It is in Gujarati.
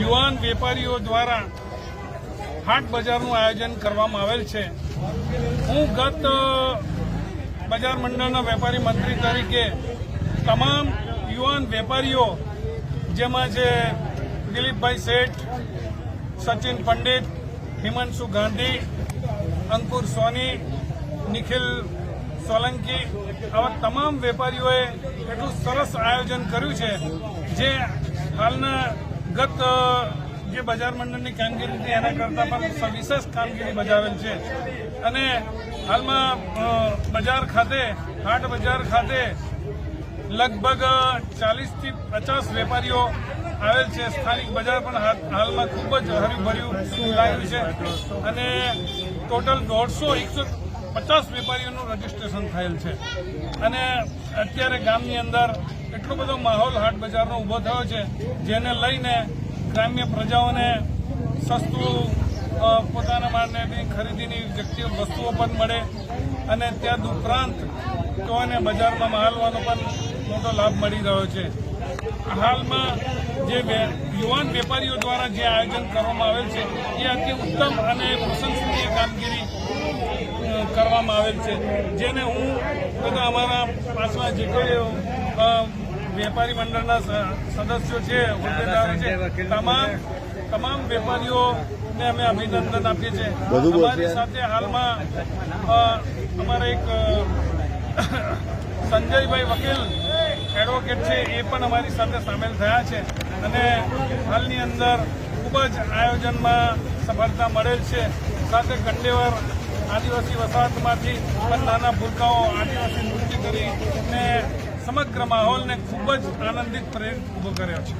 યુવાન વેપારીઓ દ્વારા હાટ બજારનું આયોજન કરવામાં આવેલ છે. હું ગત બજાર મંડળના વેપારી મંત્રી તરીકે તમામ યુવાન વેપારીઓ, જેમાં જે દિલીપભાઈ શેઠ, સચિન પંડિત, હિમાંશુ ગાંધી, અંકુર સોની, નિખિલ સોલંકી, આવા તમામ વેપારીઓએ એટલું સરસ આયોજન કર્યું છે, જે હાલના ગત જે બજાર મંડળની કામગીરી હતી, એના કરતાં પણ સવિશેષ કામગીરી બજાવેલ છે. અને હાલમાં બજાર ખાતે, હાટ બજાર ખાતે લગભગ ચાલીસથી પચાસ વેપારીઓ આવેલ છે. સ્થાનિક બજાર પણ હાલ- હાલમાં ખૂબ જ હર્યુભર્યું લાગ્યું છે. અને ટોટલ દોઢસો, એકસો પચાસ વેપારીઓનું રજીસ્ટ્રેશન થયેલ છે. અને અત્યારે ગામની અંદર એટલો બધો માહોલ હાટ બજારનો ઊભો થયો છે, જેને લઈને ગ્રામ્ય પ્રજાઓને સસ્તું પોતાના માટેની ખરીદીની વ્યક્તિ વસ્તુઓ પણ મળે અને ત્યાં ઉપરાંત તેઓને બજારમાં માલવાનો પણ મોટો લાભ મળી રહ્યો છે. હાલમાં જે યુવાન વેપારીઓ દ્વારા જે આયોજન કરવામાં આવેલ છે, એ અતિ ઉત્તમ અને પ્રશંસનીય કામગીરી કરવામાં આવેલ છે. જેને હું, બધા અમારા પાછલા જે કોઈ વેપારી મંડળના સદસ્યો છે હોદ્દેદારો છે તમામ તમામ વેપારીઓને અમે અભિનંદન આપીએ છીએ. અમારી સાથે હાલમાં અમારા એક સંજયભાઈ વકીલ એડવોકેટ છે એ પણ અમારી સાથે સામેલ થયા છે. અને હાલની અંદર ખૂબ જ આયોજનમાં સફળતા મળેલ છે. સાથે કંડેવર આદિવાસી વસાહતમાંથી પણ નાના ભૂલકાઓ આદિવાસી નૃત્ય કરીને સમગ્ર માહોલને ખૂબ જ આનંદિત પ્રેરિત ઊભો કર્યો છે.